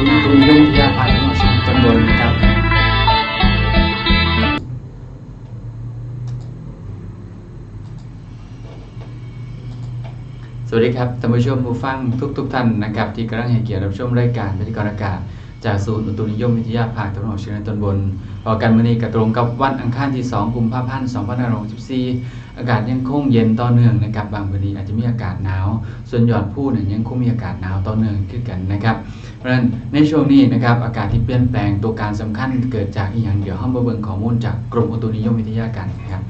ศูนย์อุตุนิยมวิทยาภาคตะวันยงเหนือตอนบนนะครับสวัสดีครับท่านผู้ชมผู้ฟังทุกทุก ๆ ท่านนะครับ ที่กำลังให้เกียรติรับชมรายการพิธีกรอากาศ จากศูนย์อุตุนิยมวิทยาภาคตะวันออกเฉียงเหนือตอนบนพอกันมื้อนี้ก็ตรงกับวันอังคารที่ 2 กุมภาพันธ์2564อากาศยังคงเย็นต่อเนื่องนะครับ บางพื้นที่อาจจะมีอากาศหนาว ส่วนยอดผู้เนี่ยยังคงมีอากาศหนาวต่อเนื่องขึ้นกันนะครับ เพราะฉะนั้นในช่วงนี้นะครับอากาศที่เปลี่ยนแปลงตัวการสำคัญเกิดจากอีกอย่างเดี๋ยวห้องมาเบิ่งข้อมูลจากกรมอุตุนิยมวิทยากันนะครับ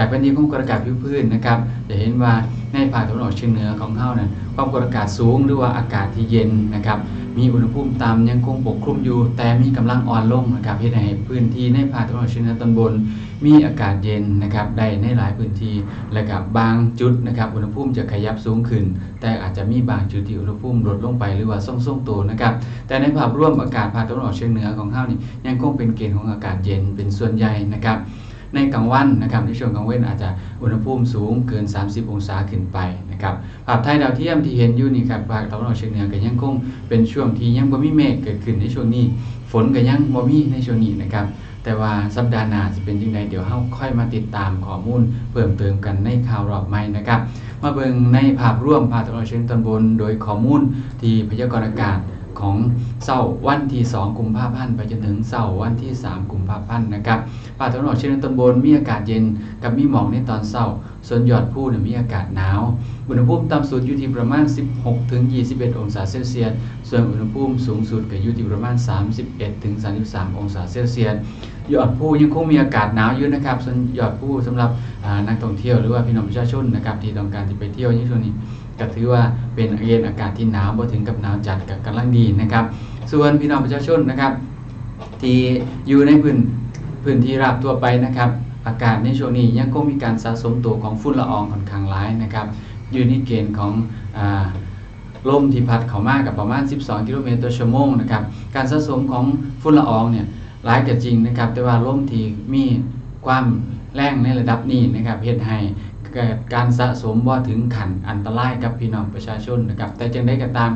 จากแผนที่ความกดอากาศผิวพื้นนะครับจะเห็นว่าในภาคตะวันออกเฉียงเหนือของเฮานั้นความกดอากาศสูงหรือว่าอากาศที่เย็นนะครับมีอุณหภูมิต่ำยังคงปกคลุมอยู่ แต่มีกำลังอ่อนลงนะครับเฮ็ดให้พื้นที่ในภาคตะวันออกเฉียงเหนือตอนบน มีอากาศเย็นนะครับได้ในหลายพื้นที่และกับบางจุดนะครับอุณหภูมิจะขยับสูงขึ้น แต่อาจจะมีบางจุดที่อุณหภูมิลดลงไปหรือว่าทรงๆตัวนะครับแต่ในภาพรวมอากาศภาคตะวันออกเฉียงเหนือของเฮานี่ยังคงเป็นเกณฑ์ของอากาศเย็นเป็นส่วนใหญ่นะครับ ในกลางวันนะครับในช่วงกลางเวันอาจจะอุณหภูมิสูงเกิน 30 องศาขึ้นไปนะครับภาพถ่ายดาวเทียมที่เห็นอยู่นี่ครับภาคตะวันออกเฉียงเหนือก็ยังคงเป็นช่วงที่ยังบ่มีเมฆเกิดขึ้นในช่วงนี้ ฝนก็ยังบ่มีในช่วงนี้นะครับแต่ว่าสัปดาห์หน้าจะเป็นยังไงเดี๋ยวเฮาค่อยมาติดตามข้อมูลเพิ่มเติมกันในข่าวรอบใหม่นะครับมาเบิ่งในภาพรวมภาคตะวันออกเฉียงตอนบน โดยข้อมูลที่พยากรณ์อากาศ ของเสาร์วันที่ 2 กุมภาพันธ์ไปจนถึงเสาร์วันที่ 3 กุมภาพันธ์นะครับภาคตะวันออกเฉียงเหนือตอนบนมีอากาศเย็นกับมีหมอกในตอนเช้าส่วนยอดภูเนี่ยมีอากาศหนาวอุณหภูมิต่ำสุดอยู่ที่ประมาณ 16ถึง21 องศาเซลเซียสส่วนอุณหภูมิสูงสุดก็อยู่ที่ประมาณ 31ถึง33 องศาเซลเซียสยอดภูยังคงมีอากาศหนาวอยู่นะครับส่วนยอดภูสำหรับนักท่องเที่ยวหรือว่าพี่น้องประชาชนนะครับที่ต้องการจะไปเที่ยวในช่วงนี้ก็ถือว่าเป็นเย็นอากาศที่หนาวบ่ถึงกับหนาวจัดกับกำลังดีนะครับ ส่วนพี่น้องประชาชนนะครับ ที่อยู่ในพื้นพื้นที่ราบทั่วไปนะครับ อากาศในช่วงนี้ยังคงมีการสะสมตัวของฝุ่นละอองค่อนข้างร้ายนะครับ อยู่ในเกณฑ์ของอลมที่พัดเข้ามากับประมาณ 12 กิโลเมตรต่อชั่วโมงนะครับ การสะสมของฝุ่นละอองเนี่ยร้ายก็จริงนะครับ แต่ว่าลมที่มีความแรงในระดับนี้นะครับเฮ็ดให้ เกิดการสะสมว่าถึงขันอันตรายกับพี่น้องประชาชนนะครับ แต่จังได้ก็ตาม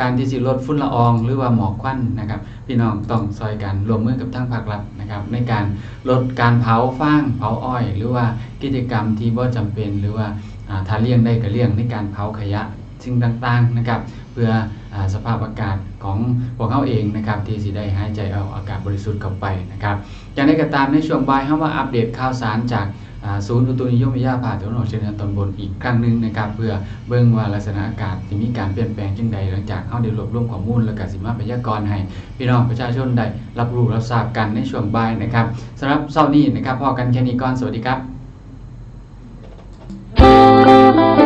การที่สิลดฝุ่นละอองหรือว่าหมอกควันนะครับ พี่น้องต้องซอยกันรวมมือกับทางภาครัฐนะครับ ในการลดการเผาฟางเผาอ้อย หรือว่ากิจกรรมที่บ่จำเป็นหรือว่าอ่าถ้าเลี่ยงได้ก็เลี่ยงในการเผาขยะ สิ่งต่างๆนะครับ เพื่ออสภาพอากาศของพวกเขาเองนะครับที่สิได้หายใจเอาอากาศบริสุทธิ์เข้าไปนะครับอย่างไรก็ตามในช่วงบ่ายเฮามาอัปเดตข่าวสารจากศูนย์อุตุนิยมวิทยาภาคตะวันออกเฉียงเหนือตอนบนอีกครั้งหนึ่งนะครับ เพื่อเบิ่งว่าลักษณะอากาศที่มีการเปลี่ยนแปลงจังใดหลังจากเฮาได้รวบรวมข้อมูลและก็สิมาพยากรณ์ให้พี่น้องประชาชนได้รับรู้รับทราบกันในช่วงบ่ายนะครับสำหรับเช้านี้นะครับพอกันแค่นี้ก่อนสวัสดีครับ